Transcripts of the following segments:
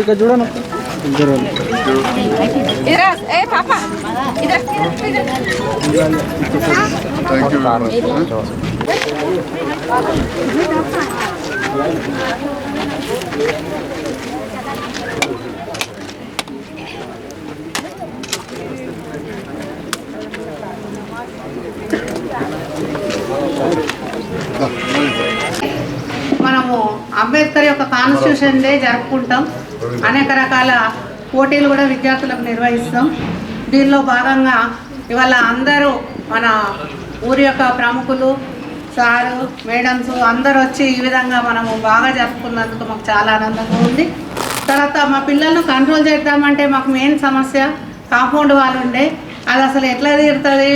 ఇక్కడ చూడను Thank you. మనము అంబేద్కర్ యొక్క కాన్స్టిట్యూషన్ డే జరుపుకుంటాం. అనేక రకాల పోటీలు కూడా విద్యార్థులకు నిర్వహిస్తాం. దీనిలో భాగంగా ఇవాళ అందరూ మన ఊరి యొక్క ప్రముఖులు సారు మేడమ్స్ అందరూ వచ్చి ఈ విధంగా మనము బాగా జరుపుకున్నందుకు మాకు చాలా ఆనందంగా ఉంది. తర్వాత మా పిల్లలను కంట్రోల్ చేద్దామంటే మాకు మెయిన్ సమస్య కాంపౌండ్ వాళ్ళు ఉండే. అది అసలు ఎట్లా తీరుతుంది?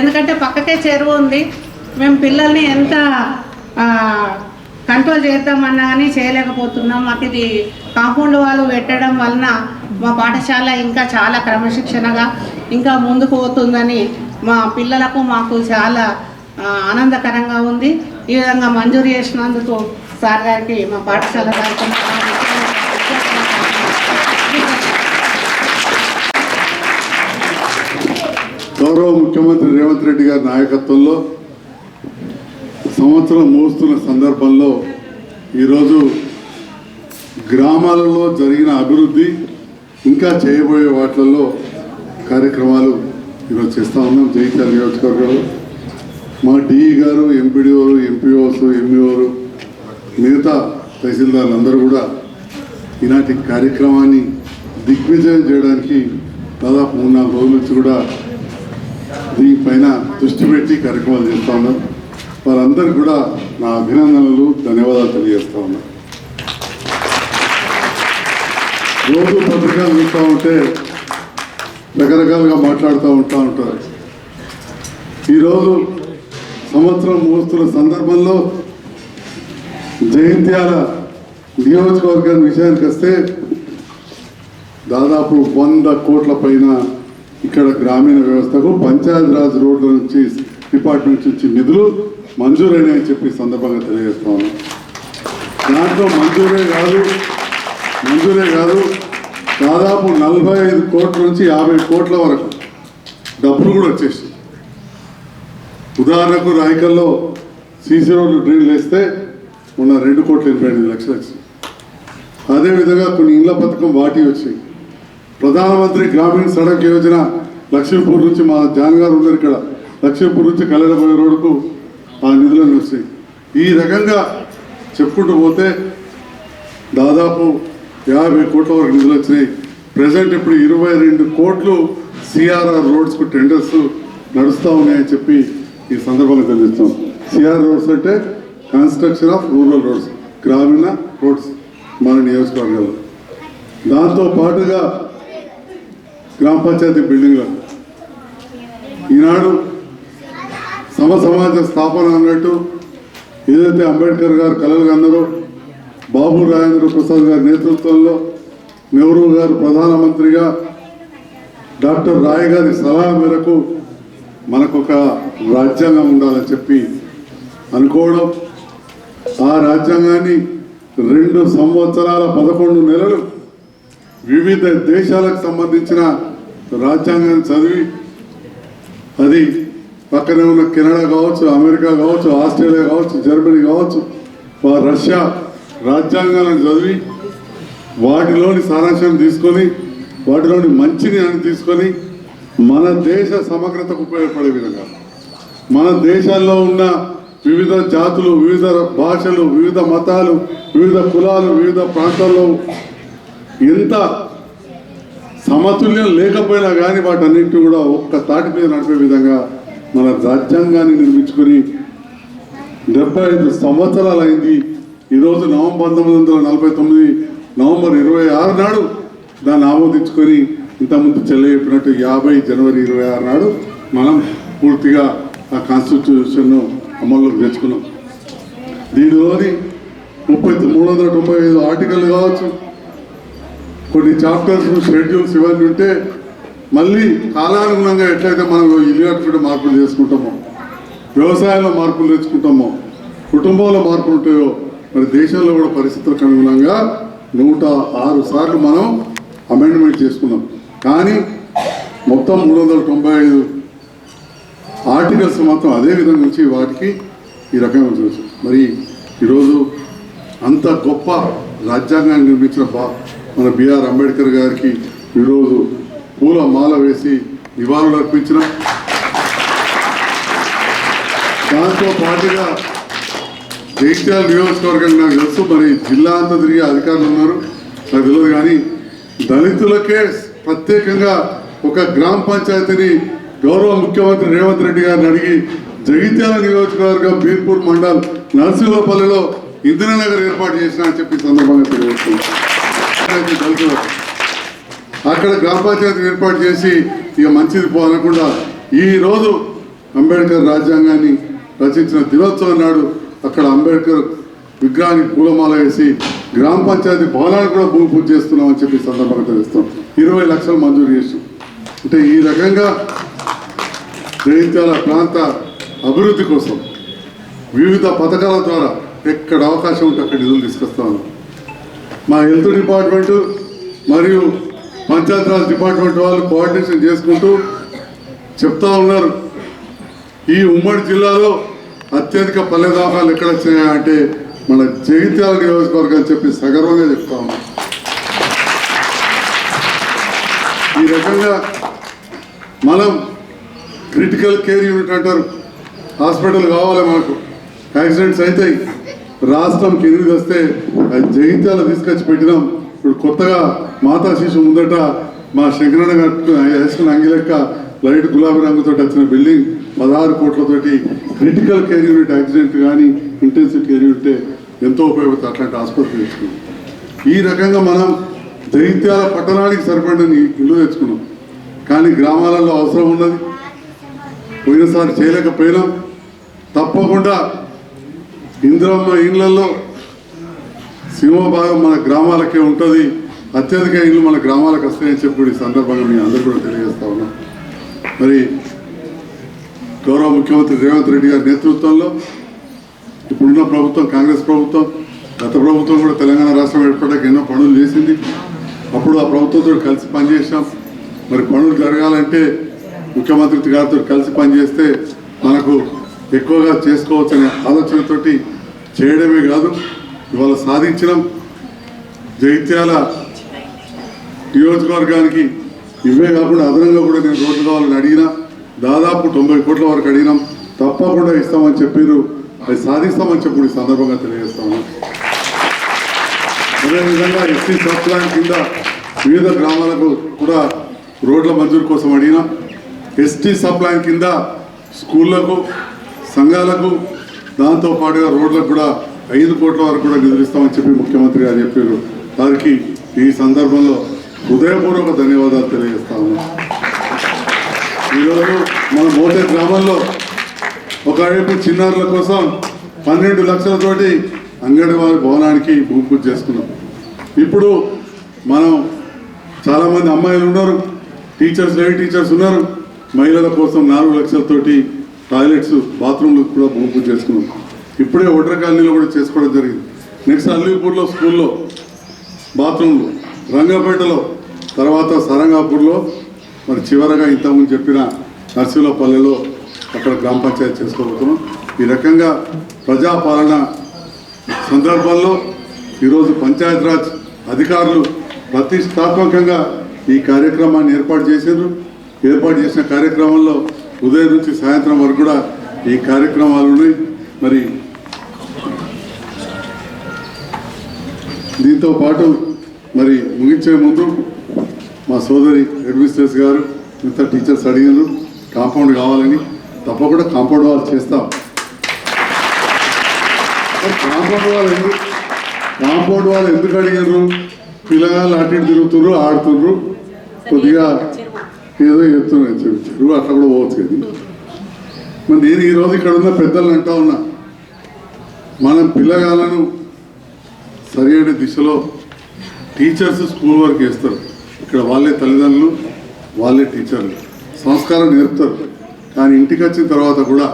ఎందుకంటే పక్కకే చెరువు ఉంది. మేము పిల్లల్ని ఎంత కంట్రోల్ చేద్దామన్నా కానీ చేయలేకపోతున్నాం. మాకు ఇది కాంపౌండ్ వాళ్ళు పెట్టడం వలన మా పాఠశాల ఇంకా చాలా క్రమశిక్షణగా ఇంకా ముందుకు పోతుందని మా పిల్లలకు మాకు చాలా ఆనందకరంగా ఉంది. ఈ విధంగా మంజూరు చేసినందుకు సార్ గారికి మా పాఠశాల గౌరవ ముఖ్యమంత్రి రేవంత్ రెడ్డి గారి నాయకత్వంలో సంవత్సరం మూస్తున్న సందర్భంలో ఈరోజు గ్రామాలలో జరిగిన అభివృద్ధి ఇంకా చేయబోయే వాటిలలో కార్యక్రమాలు ఈరోజు చేస్తూ ఉన్నాం. జైత్యాల నియోజకవర్గంలో. మా డిఈ గారు ఎంపీడీఓలు ఎంపీఓస్ ఎంఈఓలు మిగతా తహసీల్దార్లు అందరూ కూడా ఈనాటి కార్యక్రమాన్ని దిగ్విజయం చేయడానికి దాదాపు మూడు నాలుగు రోజుల నుంచి కూడా దీనిపైన దృష్టి పెట్టి కార్యక్రమాలు చేస్తూ ఉన్నారు వారందరికీ కూడా నా అభినందనలు ధన్యవాదాలు తెలియజేస్తా ఉన్నా. రోజు పత్రికలు చూస్తూ ఉంటే రకరకాలుగా మాట్లాడుతూ ఉంటా ఉంటారు. ఈరోజు సంవత్సరం ముగుస్తున్న సందర్భంలో జయంత్యాల నియోజకవర్గాన్ని విషయానికి వస్తే దాదాపు వంద కోట్ల పైన ఇక్కడ గ్రామీణ వ్యవస్థకు పంచాయతీరాజ్ రోడ్ల నుంచి డిపార్ట్మెంట్ నుంచి నిధులు మంజూరైనాయని చెప్పి సందర్భంగా తెలియజేస్తున్నాను. దాంట్లో మంజూరే కాదు మంజూరే కాదు దాదాపు నలభై ఐదు కోట్ల నుంచి యాభై కోట్ల వరకు డబ్బులు కూడా వచ్చేసి ఉదాహరణకు రాయకల్లో సీసీ రోడ్లు డ్రిల్ వేస్తే మొన్న రెండు కోట్ల ఎనభై ఎనిమిది లక్షలు వచ్చింది అదేవిధంగా కొన్ని ఇళ్ళ పథకం వాటి వచ్చాయి. ప్రధానమంత్రి గ్రామీణ సడక్ యోజన లక్ష్మీపూర్ నుంచి మా జాన్ గారు ఉన్నారు ఇక్కడ. లక్ష్మీపూర్ నుంచి కల్లెడపోయే రోడ్డుకు ఆ నిధులను వస్తాయి ఈ రకంగా చెప్పుకుంటూ పోతే దాదాపు యాభై కోట్ల వరకు నిధులు వచ్చినాయి. ప్రజెంట్ ఇప్పుడు ఇరవై రెండు కోట్లు సిఆర్ఆర్ రోడ్స్కు టెండర్స్ నడుస్తూ ఉన్నాయని చెప్పి ఈ సందర్భంగా తెలియజేస్తాం. సిఆర్ రోడ్స్ అంటే కన్స్ట్రక్షన్ ఆఫ్ రూరల్ రోడ్స్ గ్రామీణ రోడ్స్ మన నియోజకవర్గాల్లో. దాంతో పాటుగా గ్రామ పంచాయతీ బిల్డింగ్లు. ఈనాడు సమ సమాజ స్థాపన అన్నట్టు ఏదైతే అంబేద్కర్ గారు కలలు అన్నారో బాబు రాజేంద్ర ప్రసాద్ గారి నేతృత్వంలో నెహ్రూ గారు ప్రధానమంత్రిగా డాక్టర్ రాయ్ గారి సలహా మేరకు మనకు ఒక రాజ్యాంగం ఉండాలని చెప్పి అనుకోవడం ఆ రాజ్యాంగాన్ని రెండు సంవత్సరాల పదకొండు నెలలు వివిధ దేశాలకు సంబంధించిన రాజ్యాంగాన్ని చదివి అది పక్కనే ఉన్న కెనడా కావచ్చు అమెరికా కావచ్చు ఆస్ట్రేలియా కావచ్చు జర్మనీ కావచ్చు రష్యా రాజ్యాంగాలను చదివి వాటిలోని సారాంశం తీసుకొని వాటిలోని మంచిని అని తీసుకొని మన దేశ సమగ్రతకు ఉపయోగపడే విధంగా. మన దేశాల్లో ఉన్న వివిధ జాతులు వివిధ భాషలు వివిధ మతాలు వివిధ కులాలు వివిధ ప్రాంతాల్లో ఎంత సమతుల్యం లేకపోయినా కానీ వాటన్నిటిని కూడా ఒక్క తాటి మీద నడిపే విధంగా మన రాజ్యాంగాన్ని నిర్మించుకొని డెబ్బై ఐదు సంవత్సరాలు అయింది ఈరోజు నవంబర్ పంతొమ్మిది వందల నలభై తొమ్మిది నవంబర్ ఇరవై ఆరు నాడు దాన్ని ఆమోదించుకొని ఇంతకుముందు చెల్ల చెప్పినట్టు యాభై జనవరి ఇరవై ఆరు నాడు మనం పూర్తిగా ఆ కాన్స్టిట్యూషన్ను అమల్లోకి తెచ్చుకున్నాం. దీనిలోని ముప్పై మూడు వందల తొంభై ఐదు ఆర్టికల్ కావచ్చు. కొన్ని చాప్టర్స్ షెడ్యూల్స్ ఇవన్నీ ఉంటే మళ్ళీ కాలానుగుణంగా ఎట్లయితే మనం ఇల్లు కట్టుకుంటే మార్పులు చేసుకుంటామో వ్యవసాయంలో మార్పులు తెచ్చుకుంటామో కుటుంబంలో మార్పులు ఉంటాయో మరి దేశంలో కూడా పరిస్థితులకు అనుగుణంగా నూట ఆరు సార్లు మనం అమెండ్మెంట్ చేసుకున్నాం. కానీ మొత్తం మూడు వందల తొంభై ఐదు ఆర్టికల్స్ మాత్రం అదే విధంగా నుంచి వాటికి ఈ రకంగా చూసి మరి ఈరోజు అంత గొప్ప రాజ్యాంగాన్ని నిర్మించిన బా మన బిఆర్ అంబేద్కర్ గారికి ఈరోజు పూల మాల వేసి నివాళులు అర్పించిన. దాంతో పాటుగా జగిత్యాల నియోజకవర్గం నాకు తెలుసు మరి జిల్లా అంతా తిరిగే అధికారులు ఉన్నారు. నాకు తెలియదు కానీ దళితులకే ప్రత్యేకంగా ఒక గ్రామ పంచాయతీని గౌరవ ముఖ్యమంత్రి రేవంత్ రెడ్డి గారిని అడిగి జగిత్యాల నియోజకవర్గం బీర్పూర్ మండల్ నరసింహపల్లిలో ఇందిరానగర్ ఏర్పాటు చేసిన అని చెప్పి సందర్భంగా తెలియజేస్తున్నాను. దళితులకు అక్కడ గ్రామ పంచాయతీ ఏర్పాటు చేసి ఇక మంచిది పోనకుండా ఈ రోజు అంబేద్కర్ రాజ్యాంగాన్ని రచించిన దినోత్సవం నాడు అక్కడ అంబేద్కర్ విగ్రహానికి పూలమాల వేసి గ్రామ పంచాయతీ భవనానికి కూడా భూమి పూజ చేస్తున్నాం అని చెప్పి సందర్భంగా తెలుస్తాం. ఇరవై లక్షలు మంజూరు చేసాం. అంటే ఈ రకంగా జయించాల ప్రాంత అభివృద్ధి కోసం వివిధ పథకాల ద్వారా ఎక్కడ అవకాశం ఉంటే అక్కడ నిధులు తీసుకొస్తాను. మా హెల్త్ డిపార్ట్మెంటు మరియు పంచాయతీరాజ్ డిపార్ట్మెంట్ వాళ్ళు కోఆర్డినేషన్ చేసుకుంటూ చెప్తా ఉన్నారు. ఈ ఉమ్మడి జిల్లాలో అత్యధిక పల్లె దాఖాలు ఎక్కడ వచ్చినాయంటే మన జగిత్యాల నియోజకవర్గం అని చెప్పి సగర్వంగా చెప్తా ఉన్నాం. ఈ రకంగా మనం క్రిటికల్ కేర్ యూనిట్ అంటారు. హాస్పిటల్ కావాలి మనకు యాక్సిడెంట్స్ అవుతాయి రాష్ట్రంకి ఎనిమిది వస్తే అది జగిత్యాల తీసుకొచ్చి పెట్టినాం. కొత్తగా మాతా శిశు ముందట మా శంకరణ గారు వేసుకున్న అంగిలెక్క లైట్ గులాబీ రంగుతో వచ్చిన బిల్డింగ్ పదహారు కోట్లతోటి క్రిటికల్ కేర్ యూనిట్ యాక్సిడెంట్ కానీ ఇంటెన్సివ్ కేర్ యూనిట్ ఎంతో ఉపయోగపడుతుంది అట్లాంటి ఆసుపత్రి తెచ్చుకున్నాం. ఈ రకంగా మనం దైత్యాల పట్టణానికి సరిపడిన ఇల్లు తెచ్చుకున్నాం. కానీ గ్రామాలలో అవసరం ఉన్నది. పోయినసారి చేయలేకపోయినాం. తప్పకుండా ఇంద్రమ్మ ఇళ్ళలో సింహభాగం మన గ్రామాలకే ఉంటుంది. అత్యధిక ఇల్లు మన గ్రామాలకు వస్తాయని చెప్పి ఈ సందర్భంగా మీ అందరూ కూడా తెలియజేస్తా ఉన్నాం. మరి గౌరవ ముఖ్యమంత్రి రేవంత్ రెడ్డి గారి నేతృత్వంలో ఇప్పుడున్న ప్రభుత్వం కాంగ్రెస్ ప్రభుత్వం గత ప్రభుత్వం కూడా తెలంగాణ రాష్ట్రం ఏర్పడ్డాక ఎన్నో పనులు చేసింది. అప్పుడు ఆ ప్రభుత్వంతో కలిసి పనిచేసాం మరి పనులు జరగాలంటే ముఖ్యమంత్రి గారితో కలిసి పనిచేస్తే మనకు ఎక్కువగా చేసుకోవచ్చనే ఆలోచనతోటి చేయడమే కాదు. ఇవాళ సాధించడం జైత్యాల నియోజకవర్గానికి ఇవే కాకుండా అదనంగా కూడా నేను రోడ్లు కావాలని అడిగినా దాదాపు తొంభై కోట్ల వరకు అడిగినాం. తప్పకుండా ఇస్తామని చెప్పారు అది సాధిస్తామని చెప్పి ఈ సందర్భంగా తెలియజేస్తాము. అదేవిధంగా ఎస్సీ సబ్ ప్లాన్ కింద వివిధ గ్రామాలకు కూడా రోడ్ల మంజూరు కోసం అడిగినాం ఎస్టీ సబ్ ప్లాన్ కింద స్కూళ్ళకు సంఘాలకు దాంతో పాటుగా రోడ్లకు కూడా ఐదు కోట్ల వరకు కూడా నిధులు చెప్పి ముఖ్యమంత్రి గారు చెప్పారు. వారికి ఈ సందర్భంలో హృదయపూర్వక ధన్యవాదాలు తెలియజేస్తాము ఈరోజు మన మోతే గ్రామంలో ఒకవైపు చిన్నారుల కోసం పన్నెండు లక్షలతోటి అంగన్వాడీ భవనానికి భూమి పూజ చేసుకున్నాం. ఇప్పుడు మనం చాలామంది అమ్మాయిలు ఉన్నారు టీచర్స్ లేడీ టీచర్స్ ఉన్నారు. మహిళల కోసం నాలుగు లక్షలతోటి టాయిలెట్స్ బాత్రూమ్లు కూడా భూమి పూజ చేసుకున్నాం. ఇప్పుడే ఒడ్ర కాలనీలో కూడా చేసుకోవడం జరిగింది. నెక్స్ట్ అల్లీపూర్లో స్కూల్లో బాత్రూమ్లు రంగపేటలో తర్వాత సరంగాపూర్లో మరి చివరగా ఇంతకుముందు చెప్పిన నర్సీలపల్లెలో అక్కడ గ్రామ పంచాయతీ చేసుకోబోతున్నాం. ఈ రకంగా ప్రజాపాలన సందర్భంలో ఈరోజు పంచాయతీరాజ్ అధికారులు ప్రతిష్టాత్మకంగా ఈ కార్యక్రమాన్ని ఏర్పాటు చేశారు. ఏర్పాటు చేసిన కార్యక్రమంలో ఉదయం నుంచి సాయంత్రం వరకు కూడా ఈ కార్యక్రమాలు ఉన్నాయి. మరి దీంతో పాటు మరి ముగించే ముందు మా సోదరి హెడ్ గారు మిగతా టీచర్స్ అడిగారు కాంపౌండ్ కావాలని తప్పకుండా కాంపౌండ్ వాళ్ళు చేస్తాం. కాంపౌండ్ వాళ్ళు ఎందుకు కాంపౌండ్ వాళ్ళు ఎందుకు అడిగారు పిల్లగాళ్ళు అటు ఇటు తిరుగుతుర్రు ఆడుతుర్రు. కొద్దిగా ఏదో చెప్తున్నాను చెప్పి చెరువు అట్లా కూడా పోవచ్చు కదా. మరి నేను ఈరోజు ఇక్కడ ఉన్న పెద్దలను అంటా ఉన్నా మనం పిల్లగాళ్ళను సరైన దిశలో టీచర్స్ స్కూల్ వర్క్ చేస్తారు. ఇక్కడ వాళ్ళే తల్లిదండ్రులు వాళ్ళే టీచర్లు సంస్కారం నేర్పుతారు. కానీ ఇంటికి వచ్చిన తర్వాత కూడా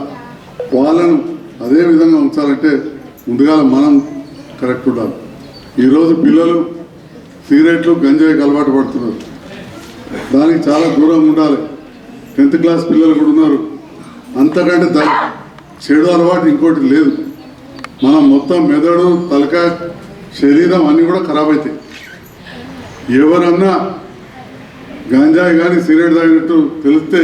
వాళ్ళను అదే విధంగా ఉంచాలంటే ముందుగా మనం కరెక్ట్ ఉండాలి. ఈరోజు పిల్లలు సిగరెట్లు గంజాయికి అలవాటు పడుతున్నారు. దానికి చాలా దూరంగా ఉండాలి. టెన్త్ క్లాస్ పిల్లలు కూడా ఉన్నారు. అంతకంటే ద చెడు అలవాటు ఇంకోటి లేదు. మనం మొత్తం మెదడు తలక శరీరం అన్నీ కూడా ఖరాబ్ అవుతాయి ఎవరన్నా గంజాయి కానీ సిగరెట్ తాగినట్టు తెలిస్తే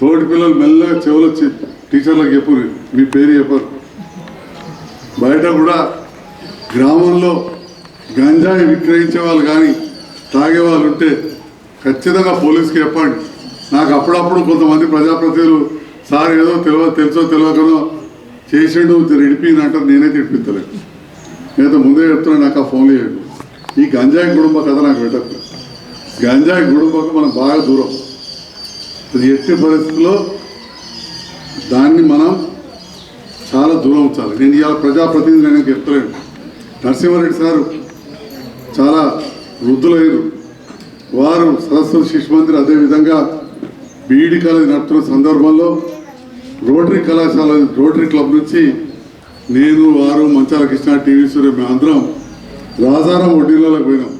తోటి పిల్లలు మెల్లగా చెవులు వచ్చి టీచర్లకు చెప్పు మీ పేరు చెప్పరు. బయట కూడా గ్రామంలో గంజాయి విక్రయించే వాళ్ళు కానీ తాగే వాళ్ళు ఉంటే ఖచ్చితంగా పోలీస్కి చెప్పండి. నాకు అప్పుడప్పుడు కొంతమంది ప్రజాప్రతినిధులు సార్ ఏదో తెలియ తెలుసో తెలియకనో చేసిండు ఇడిపింది అంటారు. నేనైతే ఇడిపిస్తలేదు నేనైతే ముందే చెప్తున్నా నాకు ఆ ఫోన్ చేయండి ఈ గంజాయి కుటుంబ కథ నాకు పెట్టకు. గంజాయి కుటుంబకు మనం బాగా దూరం. అది ఎట్టి పరిస్థితుల్లో దాన్ని మనం చాలా దూరం ఉంచాలి. నేను ఇవాళ ప్రజాప్రతినిధి నేను చెప్తలేను. నరసింహారెడ్డి సారు చాలా వృద్ధులైన వారు సరస్వతి శిశు మందిర్ అదేవిధంగా బీఈడి కాలేజ్ నడుపుతున్న సందర్భంలో రోటరీ కళాశాల రోటరీ క్లబ్ నుంచి నేను వారు మంచాల కృష్ణ టీవీ సూర్య మేము అందరం రాజారాం వడ్డీలలోకి పోయినాం.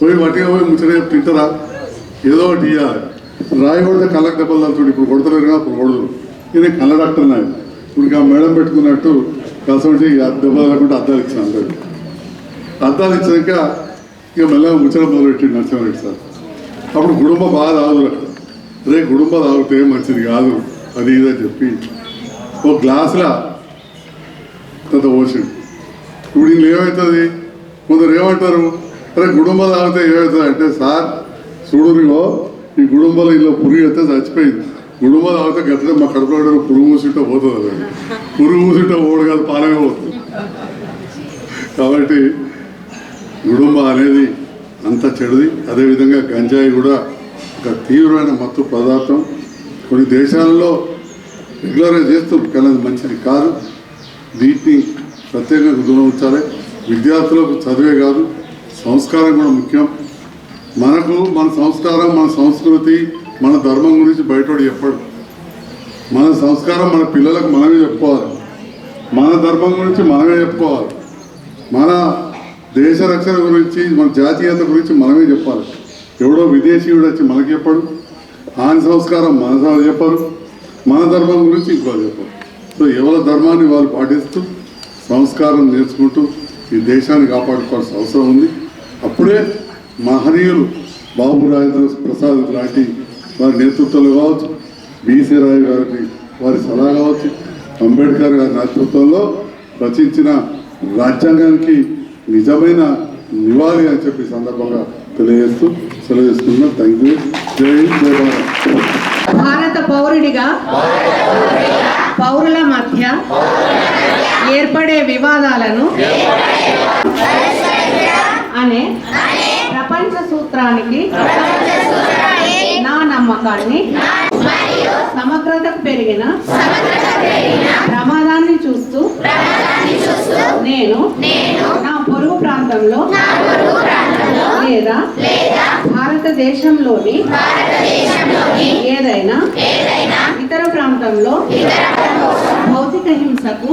పోయి వట్టిగా పోయి ముచ్చట తింటారా? ఏదో ఒకటి ఇవ్వాలి రాయి కొడితే కళ్ళకి దెబ్బలు తలుచుడు ఇప్పుడు కొడతలేరు కదా అప్పుడు కొడదు. ఇది కళ్ళ డాక్టర్ నాయన ఇప్పుడు ఆ మేడం పెట్టుకున్నట్టు కలిసి దెబ్బలు లేకుండా అద్దాలు ఇచ్చిన అందరికి. అద్దాలు ఇచ్చాక ఇక మెల్లగా ముచ్చట మొదలెట్టి నరసింహారెడ్డి సార్? అప్పుడు గుడుంబ బాగా తాగురు అక్కడ రే గుడుంబ తాగితే మంచిది కాదు. అది ఇదని చెప్పి ఓ గ్లాసులా కొంత పోసిండు ఇప్పుడు వీళ్ళు ఏమవుతుంది? కొందరు ఏమంటారు? అరే గుడుంబలు తాగితే ఏమవుతుంది అంటే సార్ చూడునిగో ఈ గుడుంబలో ఇలా పురుగు అయితే చచ్చిపోయింది. గుడుంబ తాగితే గట్లనే మా కడుపులో పురుగు మూసింటే పోతుంది అది. పురుగు మూసింటే పోడు కాదు పాలనే పోతుంది. కాబట్టి గుడుంబ అనేది అంత చెడుది. అదేవిధంగా గంజాయి కూడా ఒక తీవ్రమైన మత్తు పదార్థం. కొన్ని దేశాల్లో రెగ్యులర్గా చేస్తారు కానీ అది మంచిది కాదు. వీటిని ప్రత్యేకంగా దూరం ఉంచాలి విద్యార్థులకు చదివే కాదు సంస్కారం కూడా ముఖ్యం. మనకు మన సంస్కారం మన సంస్కృతి మన ధర్మం గురించి బయటోడు చెప్పడు. మన సంస్కారం మన పిల్లలకు మనమే చెప్పుకోవాలి. మన ధర్మం గురించి మనమే చెప్పుకోవాలి. మన దేశ రక్షణ గురించి మన జాతీయత గురించి మనమే చెప్పాలి. ఎవడో విదేశీయుడు వచ్చి మనకి చెప్పడు. ఆయన సంస్కారం మన చెప్పరు. మన ధర్మం గురించి ఇంకో చెప్పరు. సో ఎవరి ధర్మాన్ని వాళ్ళు పాటిస్తూ సంస్కారం నేర్చుకుంటూ ఈ దేశాన్ని కాపాడుకోవాల్సిన అవసరం ఉంది. అప్పుడే మహనీయులు బాబు రాజేంద్ర ప్రసాద్ లాంటి వారి నేతృత్వంలో కావచ్చు బీసీ రాయ్ గారి వారి సలహా కావచ్చు అంబేద్కర్ గారి నేతృత్వంలో రచించిన రాజ్యాంగానికి నిజమైన నివాళి అని చెప్పి సందర్భంగా తెలియజేస్తూ సెలవు చేసుకున్నాం థ్యాంక్ యూ జై జయ భారత పౌరుడిగా పౌరుల మధ్య ఏర్పడే వివాదాలను అనే ప్రపంచ సూత్రానికి నా నమ్మకాన్ని సమగ్రతకు పెరిగిన ప్రమాదాన్ని చూస్తూ నేను నా పొరుగు ప్రాంతంలో లేదా భారతదేశంలోని ఏదైనా ప్రాంతంలో భౌతిక హింసకు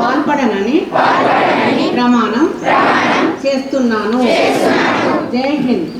పాల్పడనని ప్రమాణం చేస్తున్నాను. జై హింద్.